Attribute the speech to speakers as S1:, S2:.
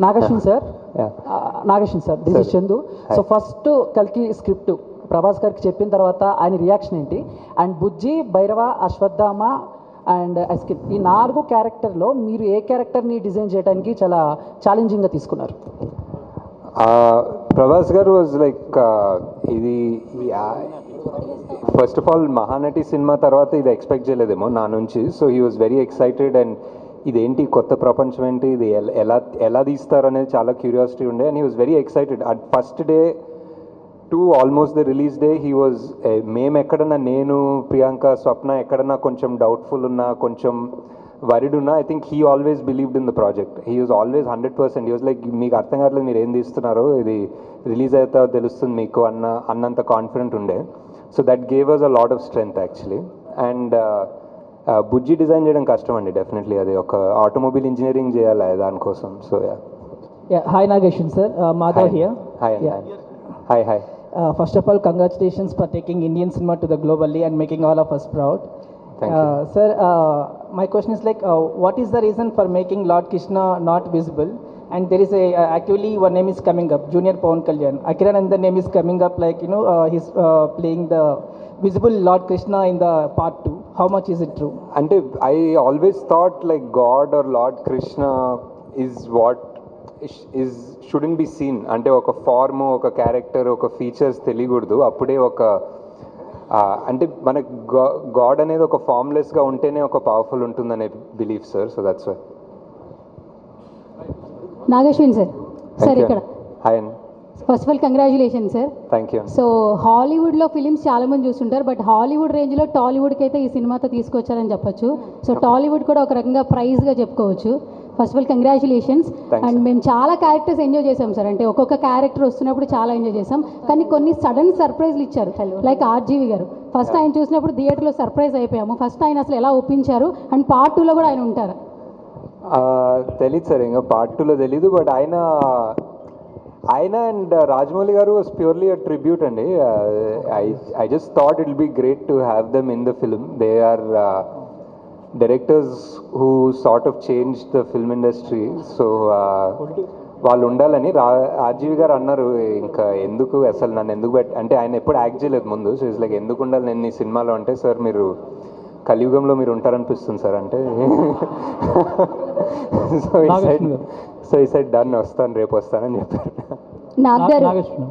S1: Nag Ashwin sir. Nag Ashwin sir. This is. Chandu. So. First కల్కి script. Prabhas గారికి చెప్పిన తర్వాత ఆయన రియాక్షన్ ఏంటి? అండ్ బుజ్జి భైరవ అశ్వత్థామ అండ్ అస్కిన్ ఈ నాలుగు క్యారెక్టర్లో మీరు ఏ క్యారెక్టర్ని డిజైన్ చేయడానికి చాలా ఛాలెంజింగ్గా తీసుకున్నారు?
S2: ప్రభాస్ గారు వాజ్ లైక్ ఇది first of all Mahanati cinema తర్వాత ఇది ఎక్స్పెక్ట్ చేయలేదేమో నా నుంచి. So he was very excited and ఇదేంటి కొత్త ప్రపంచం ఏంటి? ఇది ఎలా ఎలా తీస్తారు అనేది చాలా క్యూరియాసిటీ ఉండే and he was very excited at first day to almost the release day he was మేము ఎక్కడన్నా నేను ప్రియాంక స్వప్న ఎక్కడన్నా కొంచెం డౌట్ఫుల్ ఉన్నా కొంచెం వరిడ్ ఉన్నా I think he always believed in the project he was always hundred percent use was like మీకు అర్థం కావట్లేదు మీరు ఏం తీస్తున్నారు? ఇది రిలీజ్ అవుతా తెలుస్తుంది మీకు అన్న అన్నంత కాన్ఫిడెంట్ ఉండే. So that gave us a lot of strength actually and Bujji design చేయడం కష్టం అండి డెఫినెట్లీ అది ఒక ఆటోమొబైల్ ఇంజనీరింగ్ చేయాలి దానికోసం so yeah
S1: hi Nag Ashwin sir Madhav here
S2: hi hi hi
S1: first of all congratulations for taking Indian cinema to the globally and making
S2: all
S1: of us proud sir my question is like what is the reason for making lord Krishna not visible and there is a uh, actually one name is coming up junior pawan kalyan akirananda name is coming up like you know uh, he's uh, playing the visible lord krishna in the part 2 how much is it true
S2: అంటే I always thought like god or lord Krishna is what is shouldn't be seen అంటే ఒక form ఒక character ఒక features తెలియకూడదు. అప్పుడే ఒక అంటే మనకు గాడ్ అనేది ఒక ఫార్మ్లెస్గా ఉంటేనే ఒక పవర్ఫుల్ ఉంటుందనే belief sir so that's why
S3: Nag Ashwin sir. Sir ఇక్కడ.
S2: హాయ్ అండి
S3: first of all congratulation sir
S2: thank you
S3: so హాలీవుడ్లో ఫిలిమ్స్ చాలా మంది చూస్తుంటారు బట్ హాలీవుడ్ రేంజ్లో టాలీవుడ్కి అయితే ఈ సినిమాతో తీసుకొచ్చారని చెప్పొచ్చు. సో టాలీవుడ్ కూడా ఒక రకంగా ప్రైజ్గా చెప్పుకోవచ్చు. First of all congratulations and. మేము చాలా క్యారెక్టర్స్ ఎంజాయ్ చేసాం సార్ అంటే ఒక్కొక్క క్యారెక్టర్ వస్తున్నప్పుడు చాలా ఎంజాయ్ చేసాం కానీ కొన్ని సడన్ సర్ప్రైజ్లు ఇచ్చారు. లైక్ ఆర్జీవి గారు. ఫస్ట్ ఆయన చూసినప్పుడు థియేటర్లో సర్ప్రైజ్ అయిపోయాము. ఫస్ట్ ఆయన అసలు ఎలా ఒప్పించారు? అండ్ పార్ట్ టూలో కూడా ఆయన ఉంటారు.
S2: తెలీదు సార్ ఇంకా పార్ట్ టూలో తెలీదు బట్ ఆయన ఆయన and Rajamouli garu was purely a tribute అండి. I I just thought it be great to have them in the film they are directors who sort of change the film industry so వాళ్ళు ఉండాలని రా RGV గారు అన్నారు ఇంకా ఎందుకు అసలు నన్ను ఎందుకు పెట్ అంటే ఆయన ఎప్పుడు యాక్ట్ చేయలేదు ముందు. సో ఇట్స్ లైక్ ఎందుకు ఉండాలి నేను ఈ సినిమాలో? అంటే సార్ మీరు కలియుగంలో మీరు ఉంటారనిపిస్తుంది సార్ అంటే. సో ఈ సైడ్ సో ఈ సైడ్ డన్ వస్తాను రేపు వస్తానని చెప్పారు.
S3: నాగ్ గారు
S1: నాగేశ్వన్